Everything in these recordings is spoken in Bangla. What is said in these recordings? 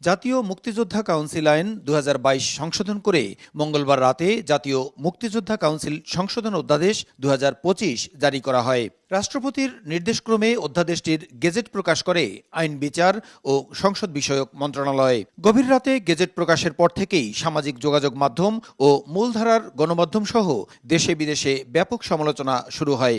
জাতীয় মুক্তিযোদ্ধা কাউন্সিল আইন দুহাজার বাইশ সংশোধন করে মঙ্গলবার রাতে জাতীয় মুক্তিযোদ্ধা কাউন্সিল সংশোধন অধ্যাদেশ দুহাজার পঁচিশ জারি করা হয়। রাষ্ট্রপতির নির্দেশক্রমে অধ্যাদেশটির গেজেট প্রকাশ করে আইন বিচার ও সংসদ বিষয়ক মন্ত্রণালয়। গভীর রাতে গেজেট প্রকাশের পর থেকেই সামাজিক যোগাযোগ মাধ্যম ও মূলধারার গণমাধ্যম সহ দেশে বিদেশে ব্যাপক সমালোচনা শুরু হয়।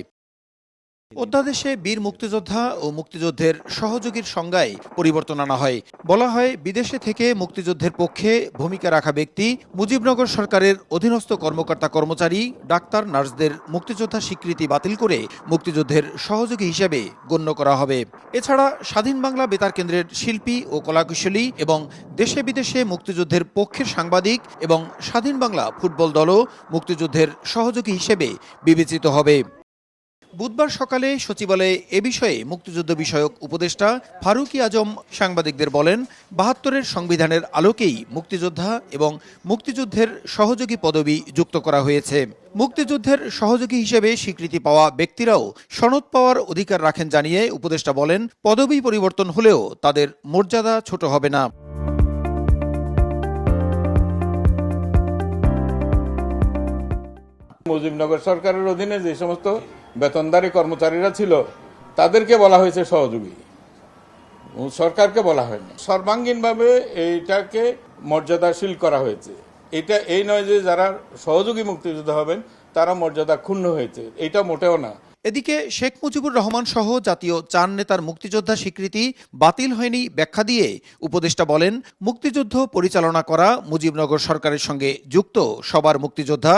অধ্যাদেশে বীর মুক্তিযোদ্ধা ও মুক্তিযুদ্ধের সহযোগীর সংজ্ঞায় পরিবর্তন আনা হয়। বলা হয়, বিদেশে থেকে মুক্তিযুদ্ধের পক্ষে ভূমিকা রাখা ব্যক্তি মুজিবনগর সরকারের অধীনস্থ কর্মকর্তা কর্মচারী, ডাক্তার, নার্সদের মুক্তিযোদ্ধা স্বীকৃতি বাতিল করে মুক্তিযুদ্ধের সহযোগী হিসেবে গণ্য করা হবে। এছাড়া, স্বাধীন বাংলা বেতার কেন্দ্রের শিল্পী ও কলাকুশলী এবং দেশে বিদেশে মুক্তিযুদ্ধের পক্ষের সাংবাদিক এবং স্বাধীন বাংলা ফুটবল দলও মুক্তিযুদ্ধের সহযোগী হিসেবে বিবেচিত হবে। বুধবার সকালে সচিবালয়ে এ বিষয়ে মুক্তিযুদ্ধ বিষয়ক উপদেষ্টা ফারুকি আজম সাংবাদিকদের বলেন, বাহাত্তরের সংবিধানের আলোকেই মুক্তিযোদ্ধা এবং মুক্তিযুদ্ধের সহযোগী পদবি যুক্ত করা হয়েছে। মুক্তিযুদ্ধের সহযোগী হিসেবে স্বীকৃতি পাওয়া ব্যক্তিরাও সনদ পাওয়ার অধিকার রাখেন জানিয়ে উপদেষ্টা বলেন, পদবি পরিবর্তন হলেও তাদের মর্যাদা ছোট হবে না। মুজিবনগর সরকারের অধীনে যে সমস্ত বেতনদারী কর্মচারীরা ছিল, তাদেরকে বলা হয়েছে সহযোগী। সরকারকে বলা হয়নি। সর্বাঙ্গীনভাবে এইটাকে মর্যাদাশীল করা হয়েছে। এটা এই নয় যে যারা সহযোগী মুক্তিযোদ্ধা হবেন, তারা মর্যাদা ক্ষুণ্ণ হয়েছে। এটা মোটেও না। এদিকে শেখ মুজিবুর রহমান সহ জাতীয় চার নেতার মুক্তিযোদ্ধা স্বীকৃতি বাতিল হয়নি ব্যাখ্যা দিয়ে উপদেষ্টা বলেন, মুক্তিযুদ্ধ পরিচালনা করা মুজিবনগর সরকারের সঙ্গে যুক্ত সবার মুক্তিযোদ্ধা